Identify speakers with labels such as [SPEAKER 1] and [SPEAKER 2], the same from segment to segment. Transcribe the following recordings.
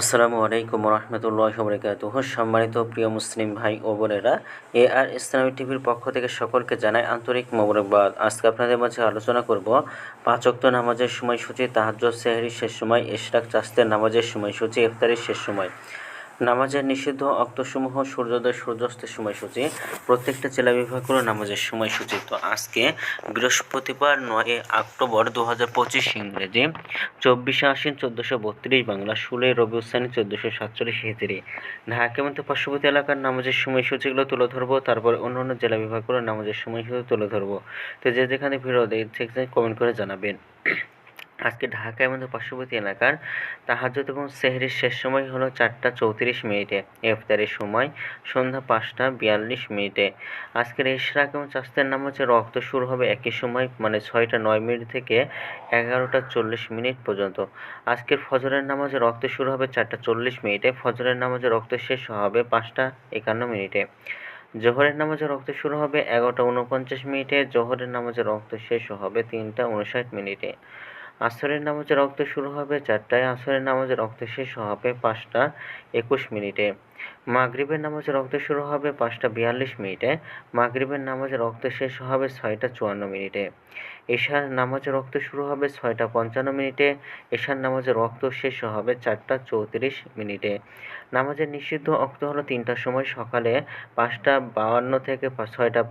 [SPEAKER 1] আসসালামু আলাইকুম রহমতুল্লাহ বরকাত সম্মানিত প্রিয় মুসলিম ভাই ও বোনেরা, এ আর ইসলামী টিভির পক্ষ থেকে সকলকে জানাই আন্তরিক মোবারকবাদ। আজকে আপনাদের মাঝে আলোচনা করব পাঁচক্ত নামাজের সময়সূচি তাহাজ সেহরির শেষ সময় এশরাক চাস্তের নামাজের সময়সূচি, ইফতারির শেষ সময়। নামাজের নিষিদ্ধ অক্তসমূহ সূর্যোদয় সূর্যাস্তের সময়সূচি। প্রত্যেকটা জেলা বিভাগগুলো নামাজের সময়সূচি। তো আজকে বৃহস্পতিবার নয় অক্টোবর দু হাজার পঁচিশ ইংরেজি। চব্বিশে আশ্বিন চোদ্দোশো বত্রিশ বাংলা, ষোলোই রবি উসানি চোদ্দোশো সাতচল্লিশ হিজড়ি ঢাকা মধ্যে পার্শ্ববর্তী এলাকার নামাজের সময়সূচিগুলো তুলে ধরবো, তারপর অন্য অন্য জেলা বিভাগগুলো নামাজের সময়সূচি তুলে ধরবো। তো যে যেখানে ভিডিও দেখছে কমেন্ট করে জানাবেন। আজকে ঢাকা এবং পার্শ্ববর্তী এলাকার তাহাজত এবং সেহরির শেষ সময় হলো চারটা চৌত্রিশ মিনিটে, ইফতারের সময় সন্ধ্যা পাঁচটা বিয়াল্লিশ মিনিটে। আজকের ইশরাক এবং চাস্তের নামাজের রক্ত শুরু হবে একই সময় মানে ছয়টা নয় মিনিট থেকে এগারোটা চল্লিশ মিনিট পর্যন্ত। আজকের ফজরের নামাজে রক্ত শুরু হবে চারটা চল্লিশ মিনিটে, ফজরের নামাজে রক্ত শেষ হবে পাঁচটা একান্ন মিনিটে। জোহরের নামাজে রক্ত শুরু হবে এগারোটা উনপঞ্চাশ মিনিটে, জোহরের নামাজে রক্ত শেষ হবে তিনটা উনষাট মিনিটে। আসরের নামাজের রক্ত শুরু হবে চারটায়। আসরের নামাজে রক্ত শেষ হবে পাঁচটা একুশ মিনিটে। মাগরিবের নামাজে রক্ত শুরু হবে পাঁচটা বিয়াল্লিশ মিনিটে, মাগরিবের নামাজে রক্ত শেষ হবে ছয়টা চুয়ান্ন মিনিটে। এশার নামাজে রক্ত শুরু হবে ছয়টা পঞ্চান্ন মিনিটে এশার নামাজে রক্ত শেষ হবে চারটা চৌত্রিশ মিনিটে। নামাজের নিষিদ্ধ অক্ত হলো তিনটার সময় সকালে পাঁচটা বাউান্ন থেকে ছয়টা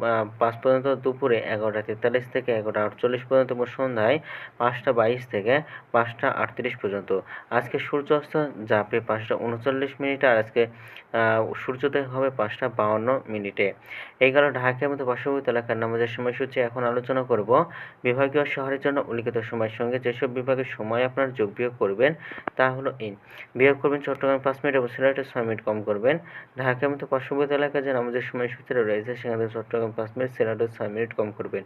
[SPEAKER 1] পাঁচ পর্যন্ত দুপুরে এগারোটা তেতাল্লিশ থেকে এগারোটা আটচল্লিশ পর্যন্ত এবং সন্ধ্যায় পাঁচটা বাইশ থেকে পাঁচটা আটত্রিশ পর্যন্ত। আজকে সূর্যাস্ত যাবে পাঁচটা উনচল্লিশ মিনিট আর আজকে সূর্যোদয় হবে পাঁচটা বাউন্ন মিনিটে। এই গেল ঢাকার মতো পার্শ্ববর্তী এলাকার নামাজের সময়সূচি এখন আলোচনা করব। বিভাগীয় শহরের জন্য উল্লিখিত সময়ের সঙ্গে যেসব বিভাগের সময় আপনার যোগ বিয়োগ করবেন, তা হলো এই বিয়োগ করবেন চট্টগ্রাম পাঁচ মিনিট এবং সিলেটে ছয় মিনিট কম করবেন। ঢাকার মতো পার্শ্ববর্তী এলাকায় যে নামাজের সময়সূচিটা রয়েছে, সেখানে চট্টগ্রাম পাঁচ মিনিট, সিলেটে ছয় মিনিট কম করবেন।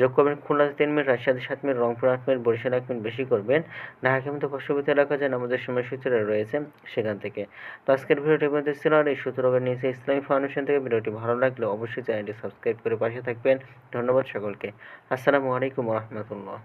[SPEAKER 1] যোগ করবেন খুলনাতে তিন মিনিট রাজশাহী সাত মিনিট, রংপুর আট মিনিট, বরিশাল এক মিনিট বেশি করবেন। ঢাকা মতো পার্শ্ববর্তী এলাকা যে নামাজের সময়সূচিটা রয়েছে, সেখান থেকে। তো আজকের ভিডিওটি মধ্যে ছিল আর এই সূত্রকে নিয়েছে ইসলামী ফাউন্ডেশন থেকে ভিডিওটি ভালো লাগলে অবশ্যই চ্যানেলটি সাবস্ক্রাইব করে পাশে থাকবেন। ধন্যবাদ সকলকে। আসসালামু আলাইকুম রহমতুল্লাহ।